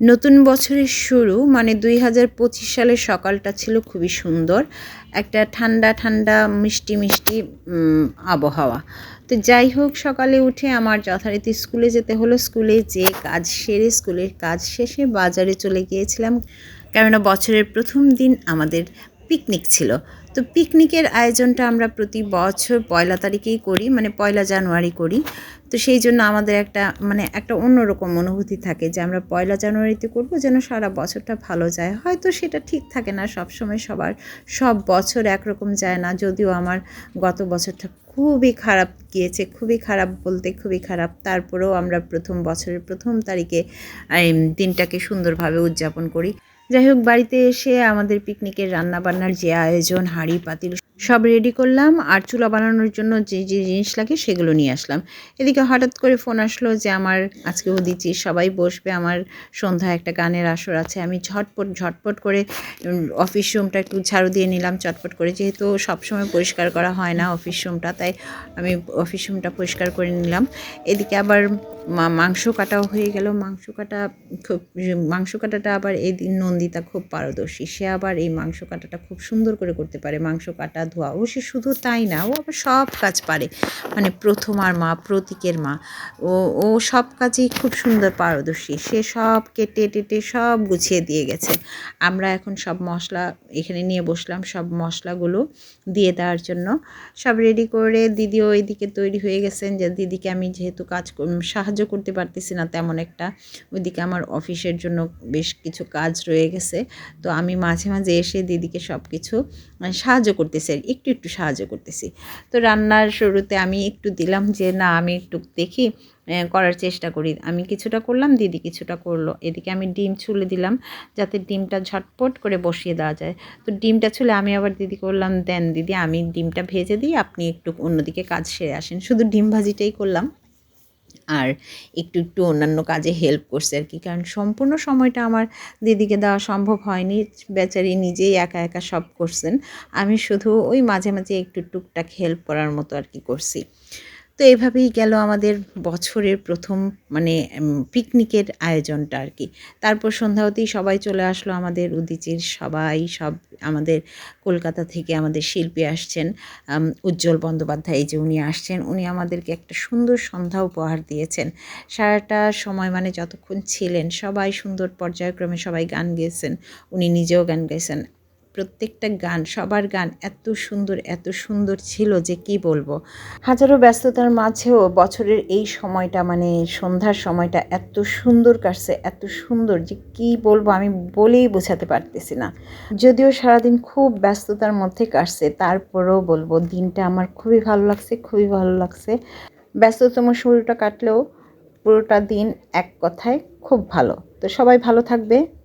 নতুন বছরের শুরু মানে দুই হাজার পঁচিশ সালের সকালটা ছিল খুবই সুন্দর। একটা ঠান্ডা ঠান্ডা, মিষ্টি মিষ্টি আবহাওয়া। তো যাই হোক, সকালে উঠে আমার যথারীতি স্কুলে যেতে হলো। স্কুলে যে কাজ সেরে স্কুলের কাজ শেষে বাজারে চলে গিয়েছিলাম। কেননা বছরের প্রথম দিন আমাদের পিকনিক ছিল। তো পিকনিকের আয়োজনটা আমরা প্রতি বছর পয়লা তারিখেই করি মানে পয়লা জানুয়ারি করি। তো সেই জন্য আমাদের একটা মানে একটা অন্যরকম অনুভূতি থাকে যে আমরা পয়লা জানুয়ারিতে করব যেন সারা বছরটা ভালো যায়। হয়তো সেটা ঠিক থাকে না সব সময় সবার, সব বছর একরকম যায় না। যদিও আমার গত বছরটা খুবই খারাপ গিয়েছে, খুবই খারাপ বলতে খুবই খারাপ। তারপরেও আমরা প্রথম বছরের প্রথম তারিখে দিনটাকে সুন্দরভাবে উদযাপন করি। যাই হোক, বাড়িতে এসে আমাদের পিকনিকের রান্না বান্নার যে আয়োজন, হাঁড়ি, পাতিল সব রেডি করলাম আর চুলা বানানোর জন্য যে যে জিনিস লাগে সেগুলো নিয়ে আসলাম। এদিকে হঠাৎ করে ফোন আসলো যে, আমার আজকে দিচ্ছি সবাই বসবে, আমার সন্ধ্যায় একটা গানের আসর আছে, আমি ঝটপট ঝটপট করে অফিস রুমটা একটু ঝাড়ু দিয়ে নিলাম, চটপট করে। যেহেতু সবসময় পরিষ্কার করা হয় না অফিস রুমটা তাই আমি অফিস রুমটা পরিষ্কার করে নিলাম। এদিকে আবার মাংস কাটাও হয়ে গেল। মাংস কাটা খুব, মাংস কাটাটা আবার এই দিন নন্দিতা খুব পারদর্শী। সে আবার এই মাংস কাটাটা খুব সুন্দর করে করতে পারে। মাংস কাটা, ধোয়া, ও সে শুধু তাই না, ও আবার সব কাজ পারে। মানে প্রথমার মা, প্রতীকের মা। ও ও সব কাজেই খুব সুন্দর পারদর্শী। সে সব কেটে টেটে সব গুছিয়ে দিয়ে গেছে। আমরা এখন সব মশলা এখানে নিয়ে বসলাম। সব মশলাগুলো দিয়ে দেওয়ার জন্য। সব রেডি করে দিদিও ওইদিকে তৈরি হয়ে গেছেন যে, দিদিকে আমি যেহেতু কাজ কর- সাহায্য করতে পারতেছি না তেমন একটা। ওইদিকে আমার অফিসের জন্য বেশ কিছু কাজ রয়ে গেছে। তো আমি মাঝে মাঝে এসে দিদিকে সব কিছু সাহায্য করতেছি আর একটু একটু সাহায্য করতেছি। তো রান্নার শুরুতে আমি একটু দিলাম যে, না, আমি একটু দেখি করার চেষ্টা করি। আমি কিছুটা করলাম, দিদি কিছুটা করল। এদিকে আমি ডিম ছুলে দিলাম যাতে ডিমটা ঝটপট করে বসিয়ে দেওয়া যায়। তো ডিমটা ছুলে আমি আবার দিদি করলাম, দেন দিদি, আমি ডিমটা ভেজে দিই, আপনি একটু অন্যদিকে কাজ সেরে আসেন। শুধু ডিম ভাজিটাই করলাম। আর একটু একটু অন্যান্য কাজে হেল্প করছে আর কি। কারণ সম্পূর্ণ সময়টা আমার দিদিকে দেওয়া সম্ভব হয়নি। বেচারি নিজেই একা একা সব করছেন। আমি শুধু ওই মাঝে মাঝে একটু টুকটাক হেল্প করার মতো আর কি করছি। তো এভাবেই গেল আমাদের বছরের প্রথম মানে পিকনিকের আয়োজনটা আর কি। তারপর সন্ধ্যা হতেই সবাই চলে আসলো আমাদের, উদিচির সবাই, সব আমাদের কলকাতা থেকে আমাদের শিল্পী আসছেন। উজ্জ্বল বন্দ্যোপাধ্যায় যে উনি আসছেন, উনি আমাদেরকে একটা সুন্দর সন্ধ্যা উপহার দিয়েছেন। সারাটা সময় মানে যতক্ষণ ছিলেন সবাই সুন্দর পর্যায়ক্রমে সবাই গান গেয়েছেন, উনি নিজেও গান গেয়েছেন। প্রত্যেকটা গান, সবার গান এত সুন্দর এত সুন্দর ছিল যে কি বলব? হাজারো ব্যস্ততার মাঝেও বছরের এই সময়টা মানে সন্ধ্যার সময়টা এত সুন্দর কাটছে, এত সুন্দর যে কি বলব আমি বলেই বোঝাতে পারতেছি না। যদিও সারাদিন খুব ব্যস্ততার মধ্যে কাটছে, তারপরেও বলব দিনটা আমার খুবই ভালো লাগছে, খুবই ভালো লাগছে। ব্যস্ততম শুরুটা কাটলেও পুরোটা দিন এক কথায় খুব ভালো। তো সবাই ভালো থাকবে।